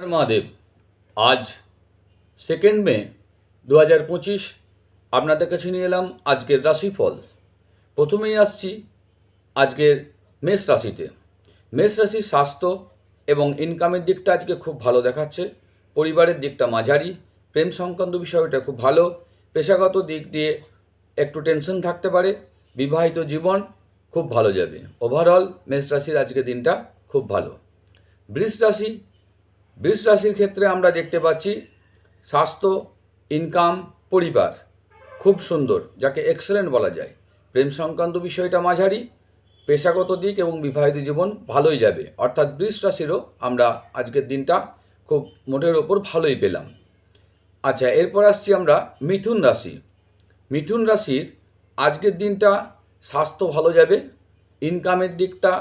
মহাদেব আজ সেকেন্ড মে দু হাজার পঁচিশ আপনাদের কাছে নিয়ে এলাম আজকের রাশিফল। প্রথমেই আসছি আজকের মেষ রাশিতে। মেষ রাশির স্বাস্থ্য এবং ইনকামের দিকটা আজকে খুব ভালো দেখাচ্ছে। পরিবারের দিকটা মাঝারি, প্রেম সংক্রান্ত বিষয়টা খুব ভালো। পেশাগত দিক দিয়ে একটু টেনশন থাকতে পারে। বিবাহিত জীবন খুব ভালো যাবে। ওভারঅল মেষ রাশির আজকের দিনটা খুব ভালো। বৃষ রাশি বৃষ রাশির ক্ষেত্রে আমরা দেখতে পাচ্ছি স্বাস্থ্য ইনকাম পরিবার খুব সুন্দর, যাকে এক্সেলেন্ট বলা যায়। প্রেম সংক্রান্ত বিষয়টা মাঝারি, পেশাগত দিক এবং বিবাহিত জীবন ভালোই যাবে। অর্থাৎ বৃষ রাশিরও আমরা আজকের দিনটা খুব মোটের ওপর ভালোই পেলাম। আচ্ছা এরপর আসছি আমরা মিথুন রাশি। মিথুন রাশির আজকের দিনটা স্বাস্থ্য ভালো যাবে ইনকামের দিকটা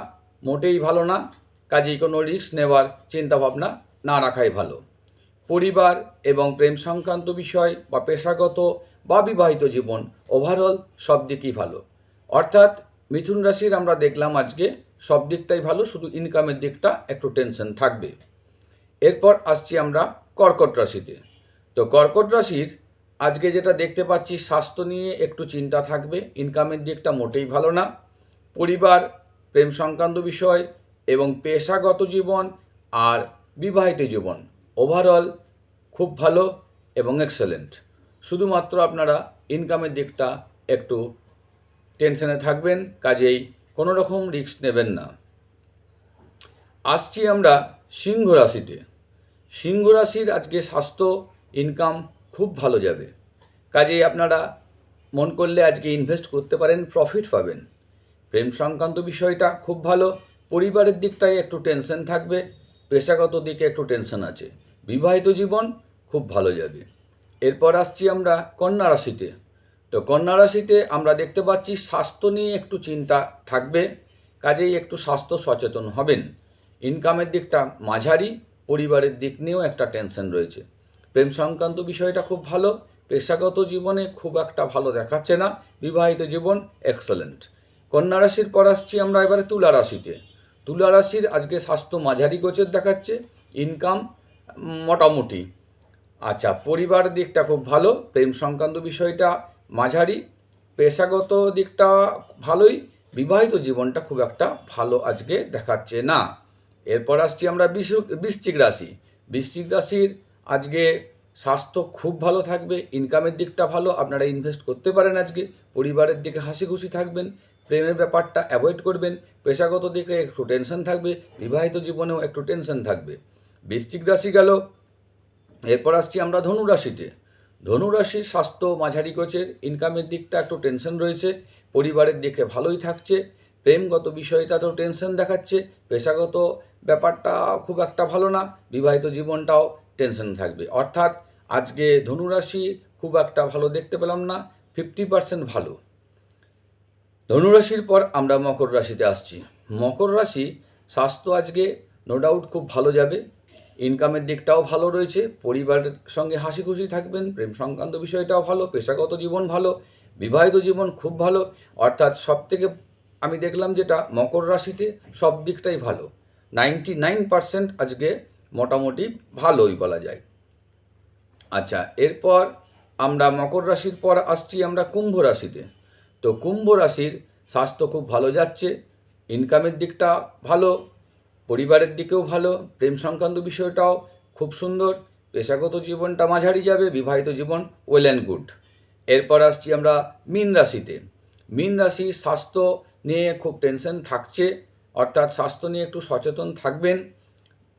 মোটেই ভালো না, কাজেই কোনো রিস্ক নেওয়ার চিন্তাভাবনা না রাখাই ভালো। পরিবার এবং প্রেম সংক্রান্ত বিষয় বা পেশাগত বা বিবাহিত জীবন ওভারঅল সব দিকই ভালো। অর্থাৎ মিথুন রাশির আমরা দেখলাম আজকে, সব দিকটাই ভালো, শুধু ইনকামের দিকটা একটু টেনশন থাকবে। এরপর আসছি আমরা কর্কট রাশিতে। তো কর্কট রাশির আজকে যেটা দেখতে পাচ্ছি, স্বাস্থ্য নিয়ে একটু চিন্তা থাকবে ইনকামের দিকটা মোটেই ভালো না। পরিবার, প্রেম সংক্রান্ত বিষয় এবং পেশাগত জীবন আর বিবাহিত জীবন। ওভারঅল খুব ভালো এবং এক্সেলেন্ট শুধুমাত্র আপনারা ইনকামের দিকটা একটু টেনশনে থাকবেন, কাজেই কোনো রকম রিস্ক নেবেন না। আসছি আমরা সিংহ রাশিতে। সিংহ রাশির আজকে স্বাস্থ্য ইনকাম খুব ভালো যাবে। কাজেই আপনারা মন করলে আজকে ইনভেস্ট করতে পারেন প্রফিট পাবেন। প্রেম সংক্রান্ত বিষয়টা খুব ভালো। পরিবারের দিকটাই একটু টেনশন থাকবে। পেশাগত দিকে একটু টেনশন আছে। বিবাহিত জীবন খুব ভালো যাবে। এরপর আসছি আমরা কন্যা রাশিতে। তো কন্যা রাশিতে আমরা দেখতে পাচ্ছি স্বাস্থ্য নিয়ে একটু চিন্তা থাকবে, কাজেই একটু স্বাস্থ্য সচেতন হবেন। ইনকামের দিকটা মাঝারি, পরিবারের দিক নিয়েও একটা টেনশন রয়েছে। প্রেম সংক্রান্ত বিষয়টা খুব ভালো, পেশাগত জীবনে খুব একটা ভালো দেখাচ্ছে না, বিবাহিত জীবন এক্সেলেন্ট কন্যা রাশির পর আসছি আমরা এবারে তুলা রাশিতে। তুলা রাশির আজকে স্বাস্থ্য মাঝারি গোচর দেখাচ্ছে ইনকাম মোটামুটি। আচ্ছা পরিবার দিকটা খুব ভালো, প্রেম সংক্রান্ত বিষয়টা মাঝারি, পেশাগত দিকটা ভালোই, বিবাহিত জীবনটা খুব একটা ভালো আজকে দেখাচ্ছে না। এরপর আসছি আমরা বিশু- বৃশ্চিক রাশি। বৃশ্চিক রাশির আজকে স্বাস্থ্য খুব ভালো থাকবে ইনকামের দিকটা ভালো, আপনারা ইনভেস্ট করতে পারেন আজকে, পরিবারের দিকে হাসি খুশি থাকবেন প্রেমের ব্যাপারটা অ্যাভয়েড করবেন, পেশাগত দিকে একটু টেনশন থাকবে, বিবাহিত জীবনেও একটু টেনশন থাকবে। বৃশ্চিক রাশি গেল, এরপর আসছি আমরা ধনু রাশিতে ধনু রাশির স্বাস্থ্য মাঝারি গোছের ইনকামের দিকটা একটু টেনশন রয়েছে, পরিবারের দিকে ভালোই থাকছে, প্রেমগত বিষয়টাতেও টেনশন দেখাচ্ছে, পেশাগত ব্যাপারটা খুব একটা ভালো না, বিবাহিত জীবনটাও টেনশন থাকবে। অর্থাৎ আজকে ধনুরাশি খুব একটা ভালো দেখতে পেলাম না ফিফটি পার্সেন্ট ভালো। ধনুরাশির পর আমরা মকর রাশিতে আসছি। মকর রাশি স্বাস্থ্য আজকে নো ডাউট খুব ভালো যাবে। ইনকামের দিকটাও ভালো রয়েছে। পরিবারের সঙ্গে হাসি খুশি থাকবেন। প্রেম সংক্রান্ত বিষয়টাও ভালো। পেশাগত জীবন ভালো। বিবাহিত জীবন খুব ভালো। অর্থাৎ সব থেকে আমি দেখলাম যেটা মকর রাশিতে সব দিকটাই ভালো। নাইনটি নাইন পার্সেন্ট আজকে মোটামুটি ভালোই বলা যায়। আচ্ছা এরপর আমরা মকর রাশির পর আসছি আমরা কুম্ভ রাশিতে। তো কুম্ভ রাশির স্বাস্থ্য খুব ভালো যাচ্ছে ইনকামের দিকটা ভালো, পরিবারের দিকেও ভালো, প্রেম সংক্রান্ত বিষয়টাও খুব সুন্দর, পেশাগত জীবনটা মাঝারি যাবে, বিবাহিত জীবন ওয়েল অ্যান্ড গুড এরপর আসছি আমরা মীন রাশিতে। মীন রাশি স্বাস্থ্য নিয়ে খুব টেনশন থাকছে, অর্থাৎ স্বাস্থ্য নিয়ে একটু সচেতন থাকবেন।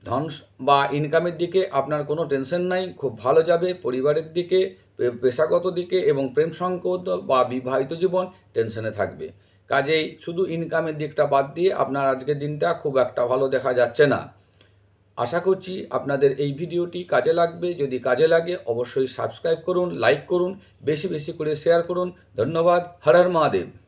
ধন বা ইনকামের দিকে আপনার কোনো টেনশন নাই, খুব ভালো যাবে পরিবারের দিকে পেশাগত দিকে এবং প্রেম সংকট বা বিবাহিত জীবন টেনশনে থাকবে। কাজেই শুধু ইনকামের দিকটা বাদ দিয়ে আপনার আজকের দিনটা খুব একটা ভালো দেখা যাচ্ছে না। আশা করছি আপনাদের এই ভিডিওটি কাজে লাগবে। যদি কাজে লাগে, অবশ্যই সাবস্ক্রাইব করুন লাইক করুন, বেশি বেশি করে শেয়ার করুন। ধন্যবাদ। হরহর হর মহাদেব।